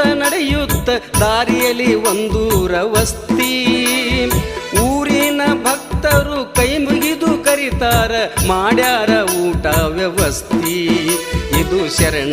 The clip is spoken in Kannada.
ನಡೆಯುತ್ತ ನಡೆಯುತ್ತ ದಾರಿಯಲ್ಲಿ ಒಂದು ರವಸ್ತಿ. ಊರಿನ ಭಕ್ತರು ಕೈ ಮುಗಿದು ಕರಿತಾರ, ಮಾಡ್ಯಾರ ಊಟ ವ್ಯವಸ್ಥೆ. ಇದು ಶರಣ